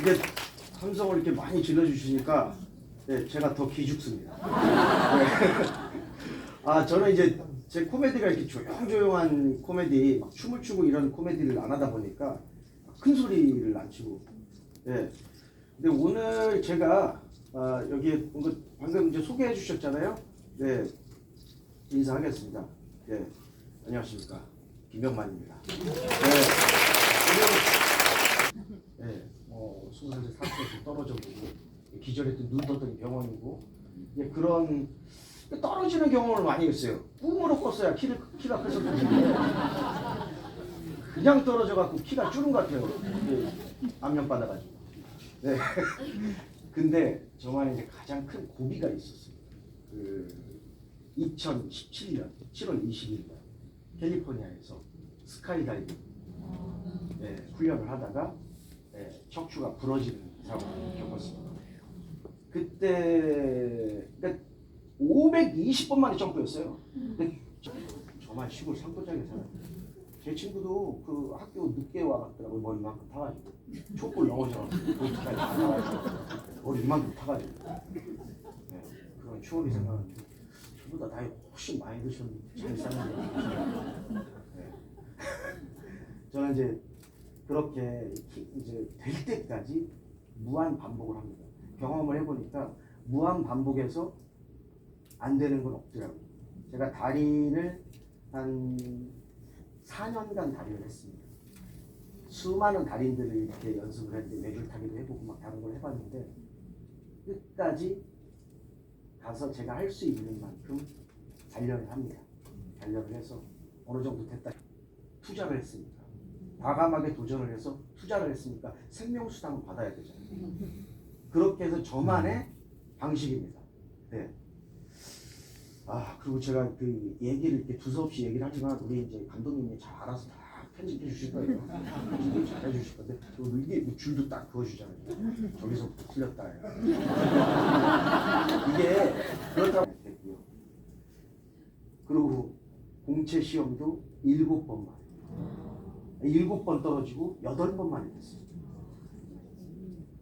이게 함성을 이렇게 많이 질러주시니까 네, 제가 더 기죽습니다. 네. 아 저는 이제 제 코미디가 이렇게 조용조용한 코미디, 막 춤을 추고 이런 코미디를 안 하다 보니까 큰 소리를 안 치고. 네. 근데 오늘 제가 아, 여기 방금 이제 소개해 주셨잖아요. 네. 인사하겠습니다. 네. 안녕하십니까. 김영만입니다. 네. 네, 살때 사투에서 떨어져 보고 기절했던 눈 떴던 병원이고 예, 그런 떨어지는 경험을 많이 했어요. 꿈으로 꿨어야 키를 키가 커서 그냥 떨어져 갖고 키가 줄은 것 같아요. 예, 압력 받아가지고. 네. 근데 저만의 이제 가장 큰 고비가 있었어요. 그 2017년 7월 20일 날 캘리포니아에서 스카이다이빙 네, 훈련을 하다가 네, 척추가 부러지는 상황을 겪었습니다. 그때 그러니까 520번 만에 점프였어요. 근데 저, 저만 시골 산골짜기에 살아요. 제 친구도 그 학교 늦게 와갔더라고요. 머리 이만큼 타가지고 촛불 넘어져 보이트까지 다 타가지고 머리 이만큼 타가지고 네, 그런 추억이 생각나는데 저보다 나이 훨씬 많이 드셨는데 잘 사는데 네. 저는 이제 그렇게 키- 이제 될 때까지 무한 반복을 합니다. 경험을 해보니까 무한 반복해서 안 되는 건 없더라고요. 제가 달인을 한 4년간 달인을 했습니다. 수많은 달인들을 이렇게 연습을 했는데 외줄 타기도 해보고 막 다른 걸 해봤는데 끝까지 가서 제가 할 수 있는 만큼 단련을 합니다. 단련을 해서 어느 정도 됐다 투자를 했습니다. 과감하게 도전을 해서 투자를 했으니까 생명수당을 받아야 되잖아요. 그렇게 해서 저만의 방식입니다. 네. 아 그리고 제가 그 얘기를 이렇게 두서없이 얘기를 하지만 우리 이제 감독님이 잘 알아서 다 편집해 주실 거예요. 편집 잘해 주실 건데 그리고 이게 뭐 줄도 딱 그어주잖아요. 저기서부터 틀렸다. 이게 그렇다고 됐고요. 그리고 공채 시험도 일곱 번만 일곱 번 떨어지고 여덟 번만이 됐어요.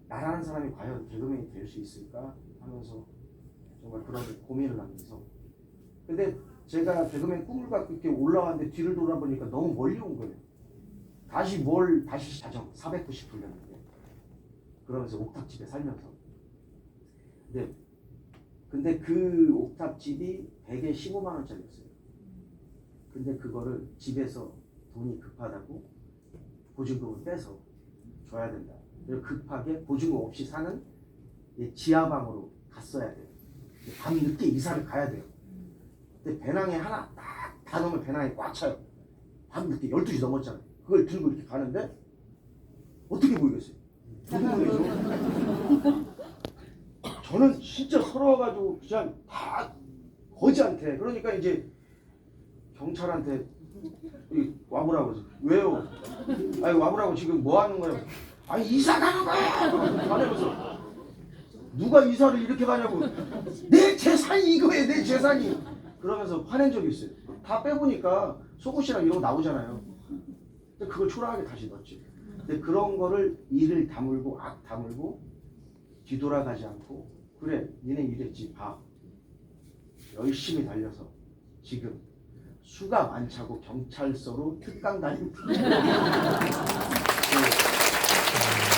나라는 사람이 과연 개그맨이 될 수 있을까 하면서 정말 그런 고민을 하면서 근데 제가 개그맨 꿈을 갖고 이렇게 올라왔는데 뒤를 돌아보니까 너무 멀리 온 거예요. 다시 뭘 다시 자정 490 돌렸는데 그러면서 옥탑집에 살면서 근데 근데 그 옥탑집이 100에 15만 원짜리였어요. 근데 그거를 집에서 돈이 급하다고 보증금을 빼서 줘야 된다. 그래서 급하게 보증금 없이 사는 이 지하방으로 갔어야 돼요. 밤 늦게 이사를 가야 돼요. 근데 배낭에 하나 딱다 넣으면 배낭에 꽉 차요. 밤 늦게 12시 넘었잖아요. 그걸 들고 이렇게 가는데 어떻게 보이겠어요? 도둑놈이죠. 저는 진짜 서러워가지고 그냥 다 거지한테 그러니까 이제 경찰한테 이 와보라고 그래서 왜요? 아니 와보라고 지금 뭐 하는 거예요? 아니 이사 가는 거야! 가면서 누가 이사를 이렇게 가냐고. 내 재산이 이거예요 내 재산이. 그러면서 화낸 적이 있어요. 다 빼보니까 속옷이랑 이런 거 나오잖아요. 근데 그걸 초라하게 다시 넣었지. 근데 그런 거를 이를 다물고 악 다물고 뒤돌아가지 않고 그래 니네 이랬지 봐. 열심히 달려서 지금 수가 많차고 경찰서로 특강 네.